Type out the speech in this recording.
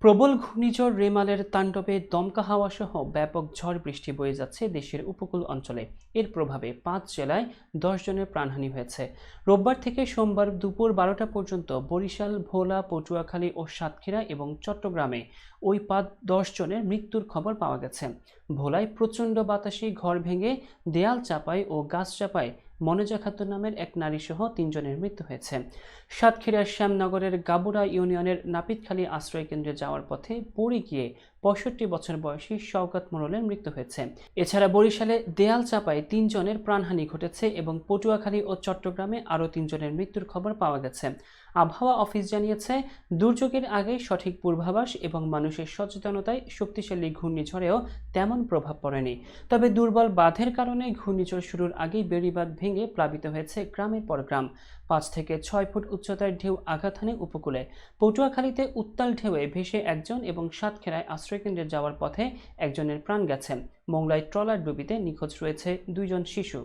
প্রবল ঘূর্ণিঝড় রেমালের তাণ্ডবে দমকা হাওয়া সহ ব্যাপক ঝড় বৃষ্টি বয়ে যাচ্ছে দেশের উপকূল অঞ্চলে। এর প্রভাবে পাঁচ জেলায় দশ জনের প্রাণহানি হয়েছে। রোববার থেকে সোমবার দুপুর বারোটা পর্যন্ত বরিশাল, ভোলা, পটুয়াখালী ও সাতক্ষীরা এবং চট্টগ্রামে ওই পাঁচ, দশ জনের মৃত্যুর খবর পাওয়া গেছে। ভোলায় প্রচণ্ড বাতাসে ঘর ভেঙে দেয়াল চাপায় ও গাছ চাপায় মনোজা খাতুন নামের এক নারীসহ তিনজনের মৃত্যু হয়েছে। সাতক্ষীরার শ্যামনগরের গাবুরা ইউনিয়নের নাপিতখালী আশ্রয় কেন্দ্রে যাওয়ার পথে পড়ে গিয়ে পঁয়ষট্টি বছর বয়সী শওকত মোড়লের মৃত্যু হয়েছে। এছাড়া বরিশালে দেয়াল চাপায় তিনজনের প্রাণহানি ঘটেছে এবং পটুয়াখালী ও চট্টগ্রামে আরও তিনজনের মৃত্যুর খবর পাওয়া গেছে। আবহাওয়া অফিস জানিয়েছে, দুর্যোগের আগে সঠিক পূর্বাভাস এবং মানুষের সচেতনতায় শক্তিশালী ঘূর্ণিঝড়েও তেমন প্রভাব পড়েনি। তবে দুর্বল বাঁধের কারণে ঘূর্ণিঝড় শুরুর আগেই বেড়িবাঁধ ভেঙে প্লাবিত হয়েছে গ্রামের পর গ্রাম। পাঁচ থেকে ছয় ফুট উচ্চতার ঢেউ আঘাত হানে উপকূলে। পটুয়াখালীতে উত্তাল ঢেউয়ে ভেসে একজন এবং সাতক্ষীরায় আশ্রয়কেন্দ্রে যাওয়ার পথে একজনের প্রাণ গেছে। মোংলায় ট্রলার ডুবিতে নিখোঁজ রয়েছে দুইজন শিশু।